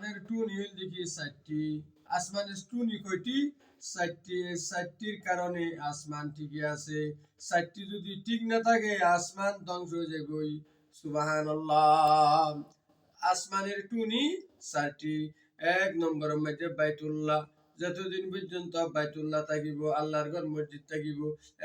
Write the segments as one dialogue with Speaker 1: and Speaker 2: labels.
Speaker 1: আসমানের টুনি ইউল দেখি চারটি আসমানের টুনি কয়টি? চারটি চারটির কারণে আসমান ঠিকই আছে। চারটি যদি ঠিক না থাকে, আসমান ধ্বংস হয়ে যাবই। সুবাহান আসমানের টুনি চারটি এক নম্বরের মধ্যে বাইতুল্লাহ। যতদিন পর্যন্ত বাইতুল্লাহ থাকিব, আল্লাহর ঘর, মসজিদ থাকিব,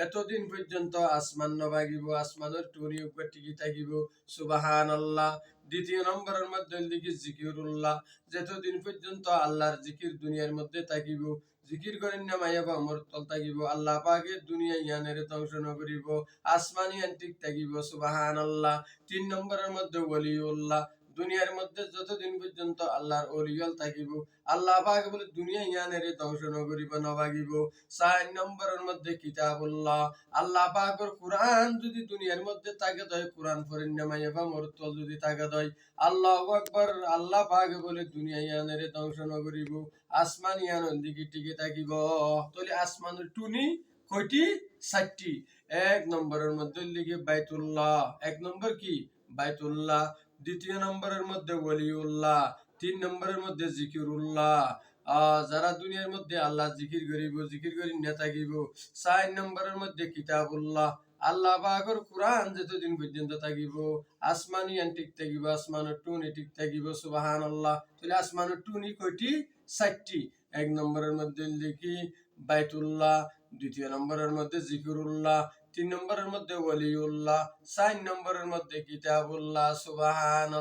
Speaker 1: এতদিন পর্যন্ত আসমান নভাগিব, আসমানের টুনি উপর টিকি থাকিব সুবাহান আল্লাহ দ্বিতীয় নম্বরের মধ্যে লিখি জিকিরুল্লাহ। যতদিন পর্যন্ত আল্লাহর জিকির দুনিয়ার মধ্যে থাকিব, জিকির করেন না মাইয়া বা মরতল থাকিব, আল্লাহ পাকে দুনিয়া ইয়ানের ধ্বংস নকরিব আসমানি ঠিক থাকিব সুবাহান আল্লাহ তিন নম্বরের মধ্যে ওলিউল্লাহ। দুনিয়ার মধ্যে যতদিন পর্যন্ত আল্লাহর অলিয়ল থাকিব, আল্লাহ পাক বলে দুনিয়া ইয়ানের ধ্বংস নকরিব নভাগিব চার নম্বরের মধ্যে কিতাবুল্লাহ। আল্লাহ পাকের কোরআন যদি দুনিয়ার মধ্যে থাকে তয় কোরআন পড়েন নামাইয়া বা মরতল যদি থাকে তয় আল্লাহ আকবর, আল্লাহ পাক বলে দুনিয়া ইয়ানের ধ্বংস নকরিব আসমান ইয়ানের দিকে টিকে থাকিব। তলে আসমানের টুনি, কয়টি? চারটি। এক নম্বরের মধ্যে লিখে বাইতুল্লাহ। এক নম্বর কি? বাইতুল্লাহ। দ্বিতীয় নম্বরের মধ্যে ওলিউল্লাহ, তিন নম্বরের মধ্যে জিকিরুল্লাহ। যারা দুনিয়ার মধ্যে আল্লাহ জিকির করিব, জিকির করি না থাকিব চার নম্বরের মধ্যে কিতাবুল্লাহ, আল্লাহ পাকের কোরআন যতদিন পর্যন্ত থাকিব আসমানিয়ান ঠিক থাকিব আসমানের টুনি ঠিক থাকিব সুবাহান আল্লাহ তাহলে আসমানের টুনি কয়টি? চারটি। এক নম্বরের মধ্যে লিখি বাইতুল্লাহ, দ্বিতীয় নম্বরের মধ্যে জিকিরুল্লাহ, তিন নম্বরের মধ্যে ওলিউল্লাহ, চার নম্বরের মধ্যে কিতাবুল্লাহ সুবাহান